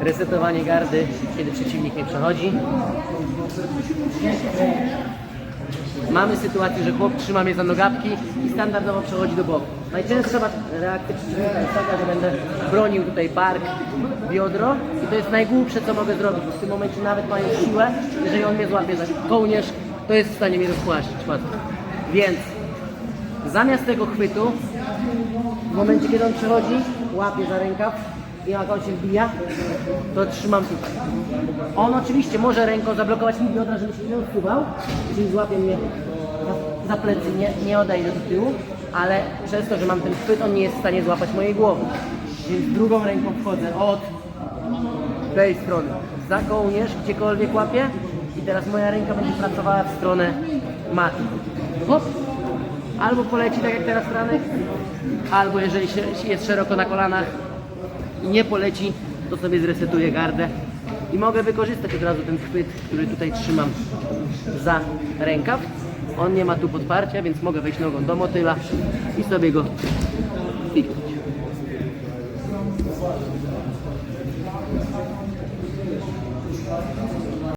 resetowanie gardy, kiedy przeciwnik nie przechodzi. Mamy sytuację, że chłop trzyma mnie za nogawki i standardowo przechodzi do boku. Najczęstsza reakcja przeciwnika jest taka, że będę bronił tutaj bark, biodro i to jest najgłupsze, co mogę zrobić, w tym momencie nawet mając siłę, jeżeli on mnie złapie za kołnierz, to jest w stanie mnie rozpłaszczyć. Więc zamiast tego chwytu, w momencie kiedy on przechodzi, łapie za rękaw i jak on się wbija, to trzymam tutaj. On oczywiście może ręką zablokować mi biodra, żeby się nie odsuwał, czyli złapie mnie za, za plecy, nie, nie odejdę do tyłu, ale przez to, że mam ten chwyt, on nie jest w stanie złapać mojej głowy. Więc drugą ręką wchodzę od tej strony za kołnierz, gdziekolwiek łapię i teraz moja ręka będzie pracowała w stronę maty. Hop. Albo poleci tak jak teraz Franek, albo jeżeli się, jest szeroko na kolanach nie poleci, to sobie zresetuję gardę i mogę wykorzystać od razu ten chwyt, który tutaj trzymam za rękaw. On nie ma tu podparcia, więc mogę wejść nogą do motyla i sobie go piknąć.